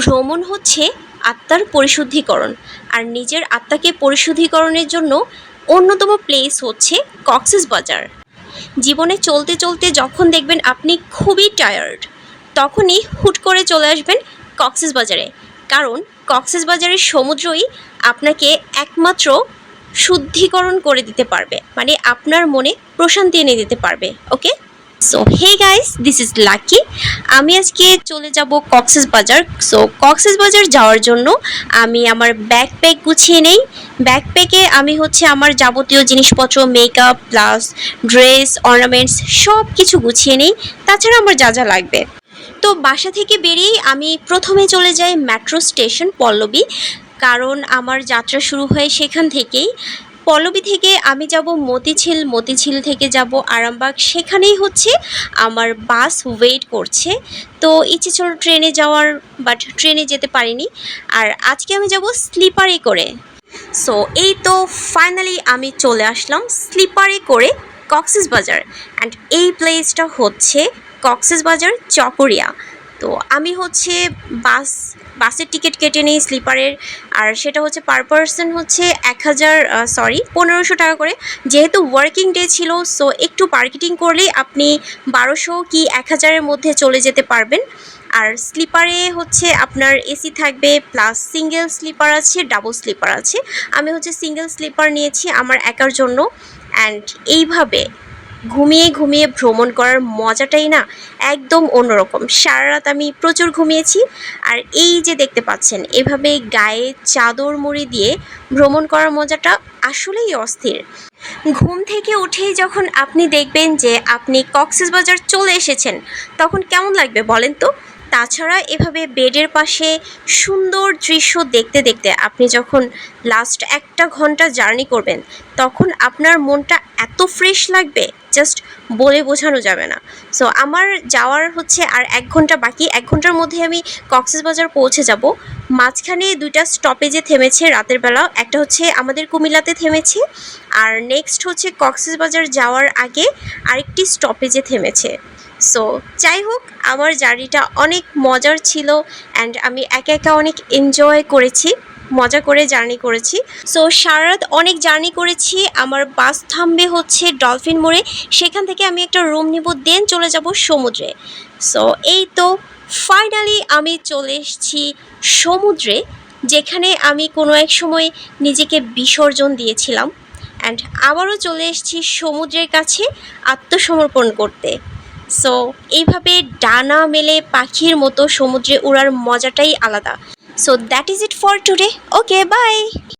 ভ্রমণ হচ্ছে আত্মার পরিশুদ্ধিকরণ। আর নিজের আত্মাকে পরিশুদ্ধিকরণের জন্য অন্যতম প্লেস হচ্ছে কক্সেস বাজার জীবনে চলতে চলতে যখন দেখবেন আপনি খুবই টায়ার্ড তখনই হুট করে চলে আসবেন কক্সেস বাজারে কারণ কক্সেস বাজারের সমুদ্রই আপনাকে একমাত্র শুদ্ধিকরণ করে দিতে পারবে। মানে আপনার মনে প্রশান্তি এনে দিতে পারবে ওকে so hey guys this is Lucky আমি আজকে চলে যাব কক্সেস বাজার সো কক্সেস বাজার যাওয়ার জন্য আমি আমার ব্যাকপ্যাক গুছিয়ে নেই। ব্যাকপ্যাকে আমি হচ্ছে আমার যাবতীয় জিনিসপত্র মেকআপ প্লাস ড্রেস অর্নামেন্টস সব কিছু গুছিয়ে নেই। তাছাড়া আমার যা যা লাগবে। তো বাসা থেকে বেরিয়েই আমি প্রথমে চলে যাই মেট্রো স্টেশন পল্লবী। কারণ আমার যাত্রা শুরু হয় সেখান থেকেই। পল্লবী থেকে আমি যাব মতিঝিল মতিঝিল থেকে যাব আরামবাগ। সেখানেই হচ্ছে আমার বাস ওয়েট করছে। তো ইচ্ছে ছিল ট্রেনে যাওয়ার, বাট ট্রেনে যেতে পারিনি। আর আজকে আমি যাব স্লিপারে করে। সো এই তো ফাইনালি আমি চলে আসলাম স্লিপারে করে কক্সেস বাজার। অ্যান্ড এই প্লেসটা হচ্ছে কক্সেস বাজার চকরিয়া। তো আমি হচ্ছে বাস, বাসের টিকিট কেটে নিই স্লিপারের। আর সেটা হচ্ছে পার পারসন হচ্ছে এক হাজার সরি পনেরোশো টাকা করে। যেহেতু ওয়ার্কিং ডে ছিল সো একটু মার্কেটিং করলেই আপনি বারোশো কি এক হাজারের মধ্যে চলে যেতে পারবেন। আর স্লিপারে হচ্ছে আপনার এসি থাকবে প্লাস সিঙ্গেল স্লিপার আছে ডাবল স্লিপার আছে। আমি হচ্ছে সিঙ্গেল স্লিপার নিয়েছি আমার একার জন্য। অ্যান্ড এইভাবে ঘুমিয়ে ঘুমিয়ে ভ্রমণ করার মজাটাই না একদম অন্যরকম। সারা রাত আমি প্রচুর ঘুমিয়েছি আর এই যে দেখতে পাচ্ছেন, এভাবে গায়ে চাদর মুড়ি দিয়ে ভ্রমণ করার মজাটা আসলেই অস্থির। ঘুম থেকে উঠেই যখন আপনি দেখবেন যে আপনি কক্সেস বাজার চলে এসেছেন, তখন কেমন লাগবে বলেন তো? তাছাড়া এভাবে বেডের পাশে সুন্দর দৃশ্য দেখতে দেখতে আপনি যখন লাস্ট একটা ঘণ্টা জার্নি করবেন, তখন আপনার মনটা এত ফ্রেশ লাগবে জাস্ট বলে বোঝানো যাবে না। সো আমার যাওয়ার হচ্ছে আর এক ঘণ্টা বাকি, এক ঘণ্টার মধ্যে আমি কক্সেস বাজার পৌঁছে যাব। মাঝখানে দুইটা স্টপেজে থেমেছে রাতের বেলা একটা হচ্ছে আমাদের কুমিল্লাতে থেমেছে, আর নেক্সট হচ্ছে কক্সেস বাজার যাওয়ার আগে আরেকটি স্টপেজে থেমেছে। সো যাই হোক আমার জার্নিটা অনেক মজার ছিল অ্যান্ড আমি একা একা অনেক এনজয় করেছি, মজা করে জার্নি করেছি। সো সারা রাত অনেক জার্নি করেছি, আমার বাস থামবে হচ্ছে ডলফিন মোড়ে, সেখান থেকে আমি একটা রুম নিব দেন চলে যাব সমুদ্রে। সো এই তো ফাইনালি আমি চলে এসেছি সমুদ্রে, যেখানে আমি কোনো এক সময় নিজেকে বিসর্জন দিয়েছিলাম। অ্যান্ড আবারও চলে এসেছি সমুদ্রের কাছে আত্মসমর্পণ করতে। সো এইভাবে ডানা মেলে পাখির মতো সমুদ্রে উড়ার মজাটাই আলাদা। So that is it for today okay bye